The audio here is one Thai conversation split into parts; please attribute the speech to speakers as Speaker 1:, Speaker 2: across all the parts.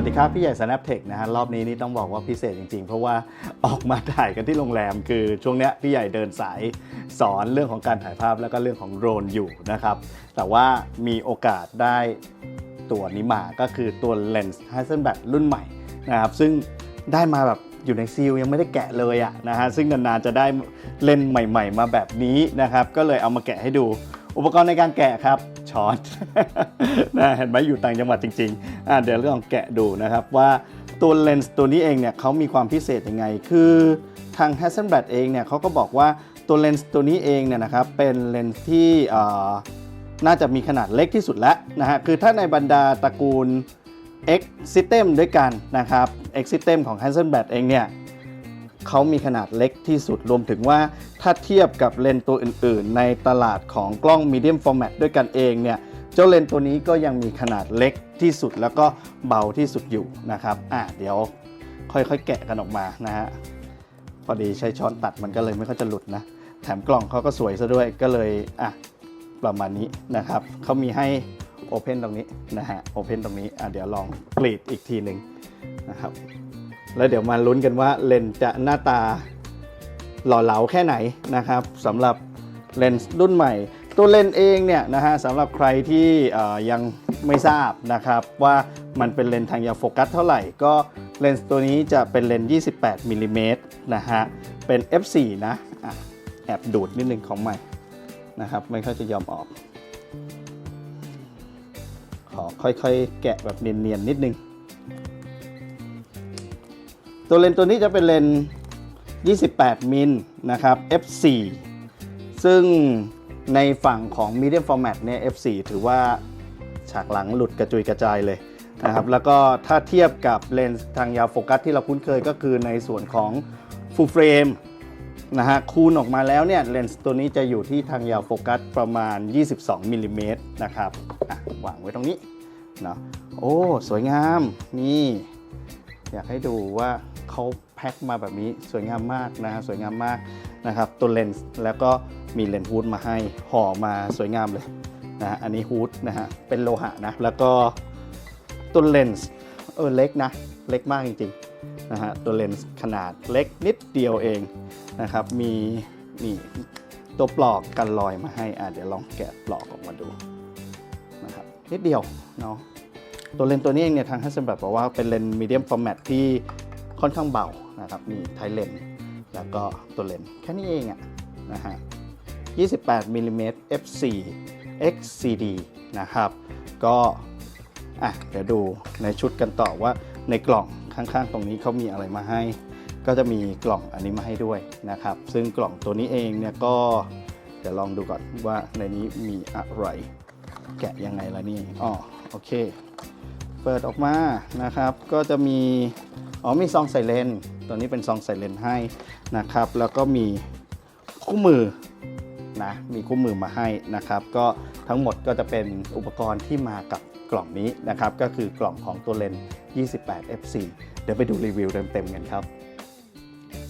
Speaker 1: วัสดีครับพี่ใหญ่ Snaptech นะฮะรอบนี้นี่ต้องบอกว่าพิเศษจริงๆ เพราะว่าออกมาถ่ายกันที่โรงแรม คือช่วงเนี้ยพี่ใหญ่เดินสายสอนเรื่องของการถ่ายภาพแล้วก็เรื่องของโดรนอยู่นะครับ แต่ว่ามีโอกาสได้ตัวนี้มาก็คือตัวเลนส์ Hasselblad รุ่นใหม่นะครับซึ่งได้มาแบบอยู่ในซีลยังไม่ได้แกะเลยอะนะฮะซึ่งนานๆจะได้เลนส์ใหม่ ๆ มาแบบนี้นะครับก็เลยเอามาแกะให้ดู อุปกรณ์ในการแกะครับ ช้อนนะเห็นไหมอยู่ต่างจังหวัดจริงๆอะเดี๋ยวเรื่องแกะดูนะครับว่าตัวเลนส์ตัวนี้เองเนี่ยเขามีความพิเศษยังไง คือทาง Hasselblad เองเนี่ยเขาก็บอกว่าตัวเลนส์ตัวนี้เองเนี่ยนะครับเป็นเลนส์ที่น่าจะมีขนาดเล็กที่สุดแล้วนะฮะคือถ้าในบรรดาตระกูล X System ด้วยกันนะครับ X System ของ Hasselblad เองเนี่ย เขามีขนาดเล็กที่สุดรวมถึงว่าถ้าเทียบกับเลนส์ตัวอื่น ๆ ในตลาดของกล้อง medium format ด้วยกันเองเนี่ยเจ้าเลนส์ตัวนี้ก็ยังมีขนาดเล็กที่สุดแล้วก็เบาที่สุดอยู่นะครับอะเดี๋ยวค่อยๆ แกะกันออกมานะฮะพอดีใช้ช้อนตัดมันก็เลยไม่ค่อยจะหลุดนะแถมกล่องเขาก็สวยซะด้วยก็เลยอะประมาณนี้นะครับเขามีให้โอเพนตรงนี้นะฮะโอเพนตรงนี้อะเดี๋ยวลองกรีดอีกทีหนึ่งนะครับ แล้วเดี๋ยวมาลุ้นกันว่าเลนจะหน้าตาหล่อเหลาแค่ไหนนะครับสำหรับเลนส์รุ่นใหม่ ตัวเลนส์เองเนี่ยนะฮะสำหรับใครที่ยังไม่ทราบนะครับว่ามันเป็นเลนส์ทางยาวโฟกัสเท่าไหร่ ก็เลนส์ตัวนี้จะเป็นเลนส์28มิลลิเมตรนะฮะเป็น f4 นะอะแอบดูดนิดนึงของใหม่นะครับไม่ค่อยจะยอมออก ขอค่อยๆ แกะแบบเนียนๆนิดนึง ตัวเลนส์ตัวนี้จะเป็นเลนส์28 มิลนะครับ f4 ซึ่งในฝั่งของ medium format เนี่ย f4 ถือว่าฉากหลังหลุดกระจุยกระจายเลยนะครับ แล้วก็ถ้าเทียบกับเลนส์ทางยาวโฟกัสที่เราคุ้นเคยก็คือในส่วนของ full frame นะฮะคูณออกมาแล้วเนี่ยเลนส์ตัวนี้จะอยู่ที่ทางยาวโฟกัสประมาณ 22มิลลิเมตรนะครับวางไว้ตรงนี้เนาะโอ้ สวยงาม นี่ อยากให้ดูว่า เขาแพ็คมาแบบนี้สวยงามมากนะฮะสวยงามมากนะครับตัวเลนส์แล้วก็มีเลนส์ฮูดมาให้ห่อมาสวยงามเลยนะอันนี้ฮูดนะฮะเป็นโลหะนะแล้วก็ตัวเลนส์เออเล็กนะเล็กมากจริงๆนะฮะตัวเลนส์ขนาดเล็กนิดเดียวเองนะครับมีมีตัวปลอกกันรอยมาให้อะเดี๋ยวลองแกะปลอกออกมาดูนะครับนิดเดียวเนาะตัวเลนส์ตัวนี้เองเนี่ยทาง Hasselblad บอกว่าเป็นเลนส์ medium format ที่ ค่อนข้างเบานะครับนี่ไทเลนแล้วก็ตัวเลนแค่นี้เองอะนะฮะ 28มิลลิเมตร f4 xcd นะครับ ก็อะเดี๋ยวดูในชุดกันต่อว่าในกล่องข้างๆ ตรงนี้เขามีอะไรมาให้ ก็จะมีกล่องอันนี้มาให้ด้วยนะครับ ซึ่งกล่องตัวนี้เองเนี่ยก็เดี๋ยวลองดูก่อนว่าในนี้มีอะไร แกะยังไงล่ะนี่อ๋อโอเค เปิดออกมานะครับ ก็จะมี อ๋อมีซองใส่เลนส์ตัวนี้เป็นซองใส่เลนส์ให้นะครับ แล้วก็มีคู่มือนะมีคู่มือมาให้นะครับ ก็ทั้งหมดก็จะเป็นอุปกรณ์ที่มากับกล่องนี้นะครับ ก็คือกล่องของตัวเลนส์28 f4 เดี๋ยวไปดูรีวิวเต็มๆกันครับ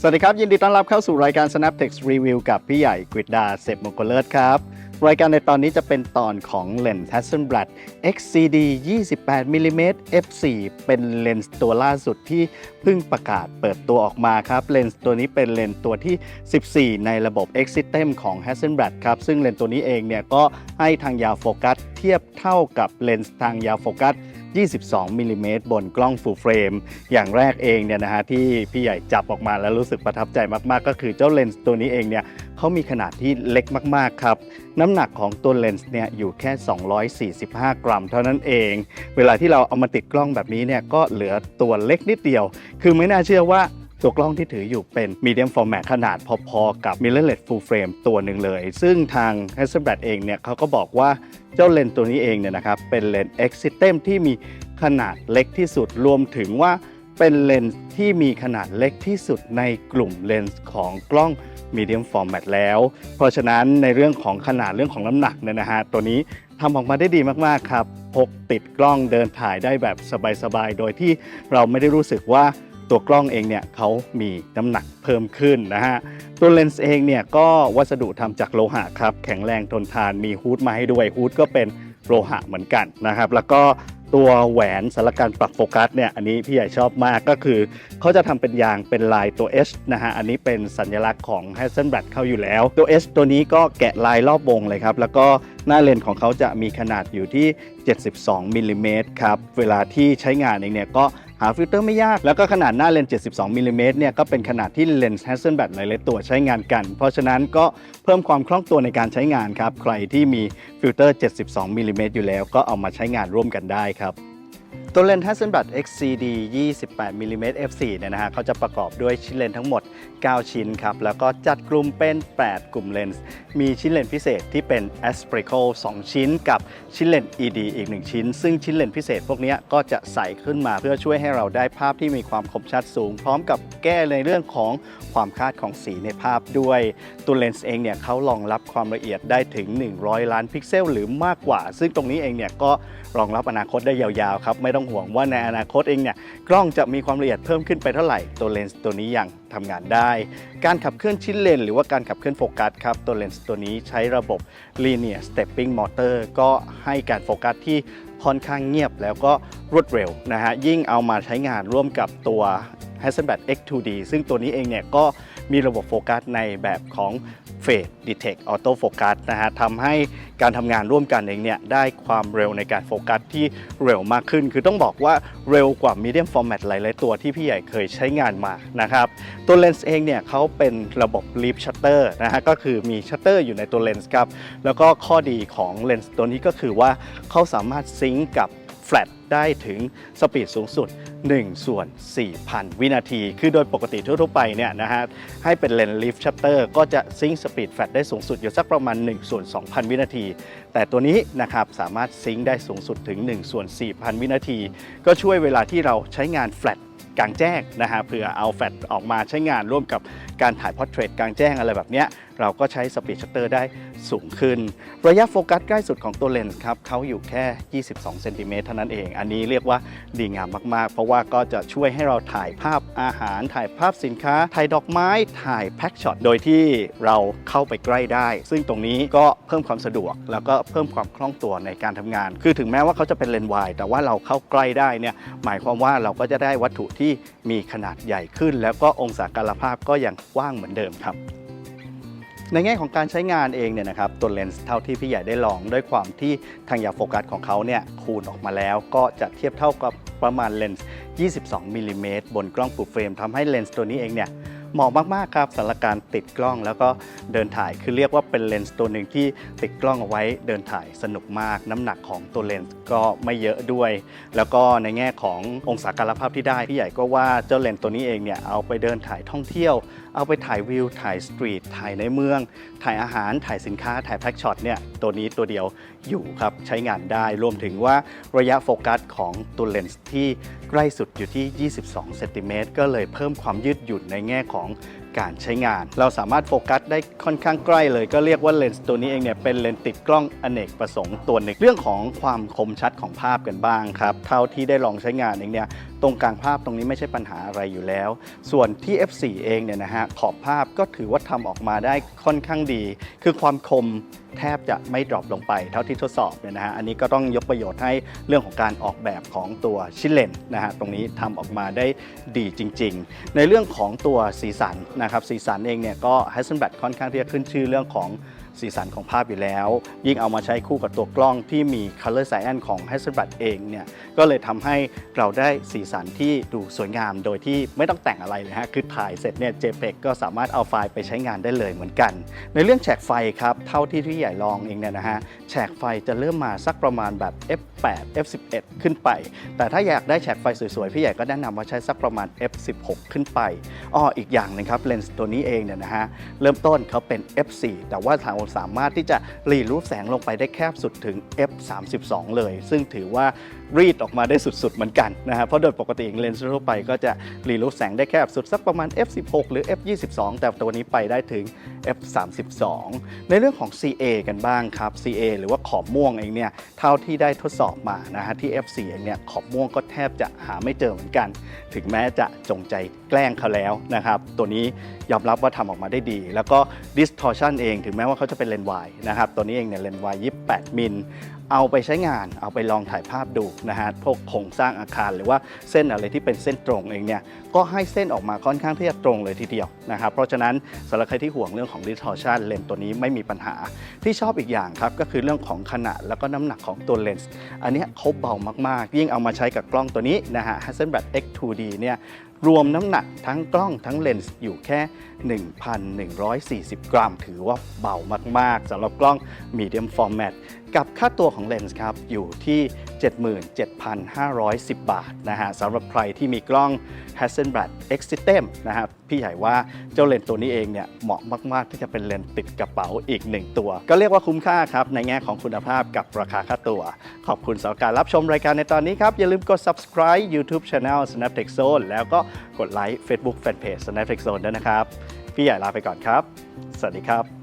Speaker 1: สวัสดีครับ ยินดีต้อนรับเข้าสู่รายการ Snaptex Review กับพี่ใหญ่กฤษดาเสพมงคลเลิศครับ รายการในตอนนี้จะเป็นตอนของเลนส์ Hasselblad XCD 28มิลลิเมตร f4 เป็นเลนส์ตัวล่าสุดที่เพิ่งประกาศเปิดตัวออกมาครับ เลนส์ตัวนี้เป็นเลนส์ตัวที่ 14 ในระบบ X System ของ Hasselblad ครับ ซึ่งเลนส์ตัวนี้เองเนี่ยก็ให้ทางยาวโฟกัสเทียบเท่ากับเลนส์ทางยาวโฟกัส 22มิลลิเมตรบนกล้องฟูลเฟรม อย่างแรกเองเนี่ยนะฮะที่พี่ใหญ่จับออกมาแล้วรู้สึกประทับใจมากๆ ก็คือเจ้าเลนส์ตัวนี้เองเนี่ยเขามีขนาดที่เล็กมากๆครับ น้ำหนักของตัวเลนส์เนี่ยอยู่แค่ 245 กรัม เท่านั้นเอง เวลาที่เราเอามาติดกล้องแบบนี้เนี่ยก็เหลือตัวเล็กนิดเดียว คือไม่น่าเชื่อว่า ตัวกล้องที่ถืออยู่เป็น medium format ขนาดพอๆกับ mirrorless full frame ตัวหนึ่งเลย ซึ่งทาง Hasselblad เองเนี่ยเขาก็บอกว่าเจ้าเลนส์ตัวนี้เองเนี่ยนะครับ เป็นเลนส์ X system ที่มีขนาดเล็กที่สุดรวมถึงว่าเป็นเลนส์ที่มีขนาดเล็กที่สุดในกลุ่มเลนส์ของกล้อง medium format แล้ว เพราะฉะนั้นในเรื่องของขนาดเรื่องของน้ำหนักเนี่ยนะฮะตัวนี้ทำออกมาได้ดีมากๆครับพกติดกล้องเดินถ่ายได้แบบสบายๆ โดยที่เราไม่ได้รู้สึกว่า ตัวกล้องเองเนี่ยเขามีน้ำหนักเพิ่มขึ้นนะฮะตัวเลนส์เองเนี่ยก็วัสดุทำจากโลหะครับแข็งแรงทนทานมีฮูดมาให้ด้วยฮูดก็เป็นโลหะเหมือนกันนะครับแล้วก็ตัวแหวนสำหรับการปรับโฟกัสเนี่ยอันนี้พี่ใหญ่ชอบมากก็คือเขาจะทำเป็นยางเป็นลายตัว H นะฮะอันนี้เป็นสัญลักษณ์ของ h a s s e l b l a d เข้าอยู่แล้ว ตัว H ตัวนี้ก็แกะลายรอบวงเลยครับ แล้วก็หน้าเลนส์ของเขาจะมีขนาดอยู่ที่ 72มิลลิเมตรครับ เวลาที่ใช้งานเองเนี่ยก็ หาฟิลเตอร์ไม่ยาก แล้วก็ขนาดหน้าเลนส์ 72มิลลิเมตรเนี่ยก็เป็นขนาดที่เลนส์ Hasselblad หลายๆตัวใช้งานกัน เพราะฉะนั้นก็เพิ่มความคล่องตัวในการใช้งานครับ ใครที่มีฟิลเตอร์ 72มิลลิเมตรอยู่แล้วก็เอามาใช้งานร่วมกันได้ครับ ตัวเลนส์ Hasselblad XCD 28 mm f4 เนี่ยนะฮะเขาจะประกอบด้วยชิ้นเลนส์ทั้งหมด 9 ชิ้นครับ แล้วก็จัดกลุ่มเป็น 8 กลุ่มเลนส์ มีชิ้นเลนส์พิเศษที่เป็น Asprical 2ชิ้น กับชิ้นเลนส์ ED อีก 1 ชิ้น ซึ่งชิ้นเลนส์พิเศษพวกนี้ก็จะใส่ขึ้นมาเพื่อช่วยให้เราได้ภาพที่มีความคมชัดสูง พร้อมกับแก้ในเรื่องของความคาดของสีในภาพด้วย ตัวเลนส์เองเนี่ยเขารองรับความละเอียดได้ถึง 100 ล้านพิกเซล หรือมากกว่า ซึ่งตรงนี้เองเนี่ยก็รองรับอนาคตได้ยาวๆครับไม่ต้องห่วงว่าในอนาคตเองเนี่ยกล้องจะมีความละเอียดเพิ่มขึ้นไปเท่าไหร่ตัวเลนส์ตัวนี้ยังทำงานได้ การขับเคลื่อนชิ้นเลน หรือว่าการขับเคลื่อนโฟกัสครับตัวเลนส์ตัวนี้ใช้ระบบ linear stepping motor ก็ให้การโฟกัสที่ค่อนข้างเงียบแล้วก็รวดเร็วนะฮะยิ่งเอามาใช้งานร่วมกับตัว Hasselblad X2D ซึ่งตัวนี้เองเนี่ยก็มีระบบโฟกัสในแบบของ Fade Detect Auto Focus นะฮะทำให้การทำงานร่วมกันเองเนี่ยได้ความเร็วในการโฟกัสที่เร็วมากขึ้น คือต้องบอกว่าเร็วกว่า Medium Format หลาย ๆ ตัวที่พี่ใหญ่เคยใช้งานมานะครับ ตัวเลนส์เองเนี่ยเขาเป็นระบบ Leap Shutter นะฮะก็คือมีชัตเตอร์อยู่ในตัวเลนส์ครับ แล้วก็ข้อดีของเลนส์ตัวนี้ก็คือว่าเขาสามารถซิงก์กับ แฟลตได้ถึงสปีดสูงสุด 1 ส่วน 4,000 วินาที คือโดยปกติทั่วๆไปเนี่ยนะฮะให้เป็นเลนส์ลิฟชัตเตอร์ก็จะซิงค์สปีดแฟลตได้สูงสุดอยู่สักประมาณ 1 ส่วน 2,000 วินาที แต่ตัวนี้นะครับสามารถซิงค์ได้สูงสุดถึง 1 ส่วน 4,000 วินาที ก็ช่วยเวลาที่เราใช้งานแฟลตกลางแจ้งนะฮะเผื่อเอาแฟลตออกมาใช้งานร่วมกับการถ่ายพอร์เทรตกลางแจ้งอะไรแบบเนี้ย เราก็ใช้สปีดชัตเตอร์ได้สูงขึ้น ระยะโฟกัสใกล้สุดของตัวเลนส์ครับเขาอยู่แค่ 22 เซนติเมตรเท่านั้นเอง อันนี้เรียกว่าดีงามมากๆ เพราะว่าก็จะช่วยให้เราถ่ายภาพอาหาร ถ่ายภาพสินค้า ถ่ายดอกไม้ ถ่ายแพ็กช็อต โดยที่เราเข้าไปใกล้ได้ ซึ่งตรงนี้ก็เพิ่มความสะดวก แล้วก็เพิ่มความคล่องตัวในการทำงาน คือถึงแม้ว่าเขาจะเป็นเลนส์วายแต่ว่าเราเข้าใกล้ได้เนี่ย หมายความว่าเราก็จะได้วัตถุที่มีขนาดใหญ่ขึ้น แล้วก็องศาการภาพก็ยังกว้างเหมือนเดิมครับ ในแง่ของการใช้งานเองเนี่ยนะครับตัวเลนส์เท่าที่พี่ใหญ่ได้ลองด้วยความที่ทางยาโฟกัสของเขาเนี่ยคูณออกมาแล้ว ก็จะเทียบเท่ากับประมาณเลนส์ 22 มิลลิเมตรบนกล้องฟูลเฟรมทำให้เลนส์ตัวนี้เองเนี่ยเหมาะมาก ๆ ครับสำหรับการติดกล้องแล้วก็เดินถ่ายคือเรียกว่าเป็นเลนส์ตัวหนึ่งที่ติดกล้องเอาไว้เดินถ่ายสนุกมาก น้ำหนักของตัวเลนส์ก็ไม่เยอะด้วย แล้วก็ในแง่ขององศาการภาพที่ได้พี่ใหญ่ก็ว่าเจ้าเลนส์ตัวนี้เองเนี่ยเอาไปเดินถ่ายท่องเที่ยว เอาไปถ่ายวิว ถ่ายสตรีท ถ่ายในเมือง ถ่ายอาหาร ถ่ายสินค้า ถ่ายแพ็กช็อตเนี่ยตัวนี้ตัวเดียวอยู่ครับ ใช้งานได้ รวมถึงว่าระยะโฟกัสของตัวเลนส์ที่ใกล้สุดอยู่ที่ 22 เซนติเมตรก็เลยเพิ่มความยืดหยุ่นในแง่ของการใช้งาน เราสามารถโฟกัสได้ค่อนข้างใกล้เลย ก็เรียกว่าเลนส์ตัวนี้เองเนี่ยเป็นเลนส์ติดกล้องอเนกประสงค์ตัวหนึ่งเรื่องของความคมชัดของภาพกันบ้างครับ เท่าที่ได้ลองใช้งานเองเนี่ย ตรงกลางภาพตรงนี้ไม่ใช่ปัญหาอะไรอยู่แล้ว ส่วนที่ F4 เองเนี่ยนะฮะขอบภาพก็ถือว่าทำออกมาได้ค่อนข้างดี คือความคมแทบจะไม่ดรอปลงไปเท่าที่ทดสอบเนี่ยนะฮะอันนี้ก็ต้องยกประโยชน์ให้เรื่องของการออกแบบของตัวชิ้นเลนนะฮะตรงนี้ทำออกมาได้ดีจริง ๆ ในเรื่องของตัวสีสันนะครับสีสันเองเนี่ยก็ Hasselblad ค่อนข้างที่จะขึ้นชื่อเรื่องของสีสันของภาพอยู่แล้ว ยิ่งเอามาใช้คู่กับตัวกล้องที่มี Color Science ของ Hasselblad เองเนี่ยก็เลยทำให้เราได้สีสันที่ดูสวยงามโดยที่ไม่ต้องแต่งอะไรเลยฮะคือถ่ายเสร็จเนี่ย JPEG ก็สามารถเอาไฟล์ไปใช้งานได้เลยเหมือนกัน ในเรื่องแฉกไฟครับ เท่าที่ที่ใหญ่ลองเองเนี่ยนะฮะแฉกไฟจะเริ่มมาสักประมาณแบบ F8 F11 ขึ้นไป แต่ถ้าอยากได้แฉกไฟสวยๆ พี่ใหญ่ก็แนะนำว่าใช้สักประมาณ F16 ขึ้นไปอ้ออีกอย่างหนึงครับเลนส์ตัวนี้เองเนี่ยนะฮะเริ่มต้นเขาเป็น F4 แต่ว่าเราสามารถที่จะรีรูปแสงลงไปได้แคบสุดถึง F32 เลย ซึ่งถือว่า รีดออกมาได้สุด ๆ เหมือนกันนะฮะเพราะโดยปกติเลนส์ทั่วไปก็จะรีรูปแสงได้แคบสุดสักประมาณ F16 หรือ F22 แต่ตัวนี้ไปได้ถึง F32 ในเรื่องของ CA กันบ้างครับ CA หรือว่าขอบม่วงเองเนี่ยเท่าที่ได้ทดสอบมานะฮะที่ F4 เองเนี่ยขอบม่วงก็แทบจะหาไม่เจอเหมือนกัน ถึงแม้จะจงใจแกล้งเขาแล้วนะครับตัวนี้ยอมรับว่าทำออกมาได้ดี แล้วก็ distortion เองถึงแม้ว่าเขาจะเป็นเลนส์วายนะครับตัวนี้เองเนี่ยเลนส์วาย28มิล เอาไปใช้งานเอาไปลองถ่ายภาพดูนะฮะพวกโครงสร้างอาคารหรือว่าเส้นอะไรที่เป็นเส้นตรงเองเนี่ยก็ให้เส้นออกมาค่อนข้างที่จะตรงเลยทีเดียวนะครับเพราะฉะนั้นสำหรับใครที่ห่วงเรื่องของ distortion เลนส์ตัวนี้ไม่มีปัญหา ที่ชอบอีกอย่างครับก็คือเรื่องของขนาดแล้วก็น้ำหนักของตัวเลนส์อันนี้เขาเบามากๆ ยิ่งเอามาใช้กับกล้องตัวนี้นะฮะ Hasselblad X2D เนี่ย รวมน้ำหนักทั้งกล้องทั้งเลนส์อยู่แค่ 1,140 กรัม ถือว่าเบามาก ๆสำหรับกล้อง Medium Format กับค่าตัวของเลนส์ครับ อยู่ที่ 77,510 บาทนะฮะสำหรับใครที่มีกล้อง Hasselblad X System นะครับพี่ใหญ่ว่าเจ้าเลนส์ตัวนี้เองเนี่ยเหมาะมาก ๆ ที่จะเป็นเลนส์ติดกระเป๋าอีกหนึ่งตัว ก็เรียกว่าคุ้มค่าครับ ในแง่ของคุณภาพกับราคาค่าตัว ขอบคุณสำหรับการรับชมรายการในตอนนี้ครับ อย่าลืมกด subscribe YouTube Channel Snaptech Zone แล้วก็กดไลค์ Facebook Fanpage Snaptech Zone ด้วยนะครับ พี่ใหญ่ลาไปก่อนครับ สวัสดีครับ